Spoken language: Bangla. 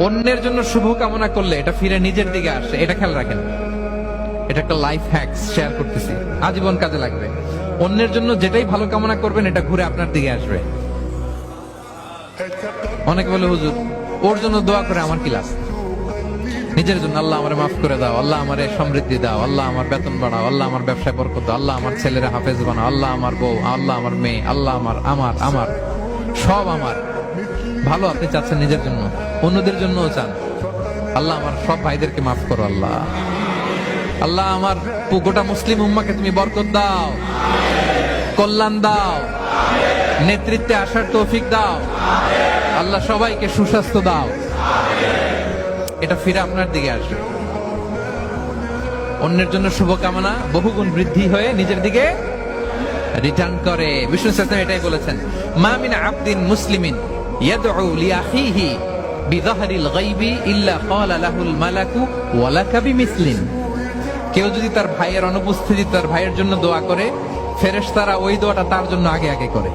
অন্যের জন্য শুভ কামনা করলে এটা ফিরে নিজের দিকে আসে। এটা খেয়াল রাখেন। এটা একটা লাইফ হ্যাক্স শেয়ার করতেছি। আজীবন কাজে লাগবে। অন্যের জন্য যেটাই ভালো কামনা করবেন, এটা ঘুরে আপনার দিকে আসবে। অনেকে বলে, হুজুর, ওর জন্য দোয়া করে আমার কি লাভ? নিজের জন্য, আল্লাহ আমার মাফ করে দাও, আল্লাহ আমারে সমৃদ্ধি দাও, আল্লাহ আমার বেতন বাড়াও, আল্লাহ আমার ব্যবসায় বরকত দাও, আল্লাহ আমার ছেলেরা হাফেজ বানাও, আল্লাহ আমার বউ, আল্লাহ আমার মেয়ে, আল্লাহ আমার আমার আমার, সব আমার। ভালো আপনি চাচ্ছেন নিজের জন্য, অন্যদের জন্যও চান। আল্লাহ আমার সব ভাইদেরকে মাফ করো, আল্লাহ। আল্লাহ আমার গোটা মুসলিম উম্মাকে তুমি বরকত দাও, কল্যাণ দাও, নেতৃত্বে আসার তৌফিক দাও। আল্লাহ সবাইকে সুস্বাস্থ্য দাও। এটা ফিরে আপনার দিকে আসবে। অন্যের জন্য শুভকামনা, বহুগুণ বৃদ্ধি হয়ে নিজের দিকে রিটার্ন করে। বিষ্ণু এটাই বলেছেন মামিন আবদিন মুসলিমিন। ইয়াদউ لأخيه بظهر الغيب إلا قال له الملك ولك بمثل. কেউ যদি তার ভাইয়ের অনুপস্থিতি, তার ভাইয়ের জন্য দোয়া করে, ফেরেশতারা ওই দোয়াটা তার জন্য আগে আগে করে।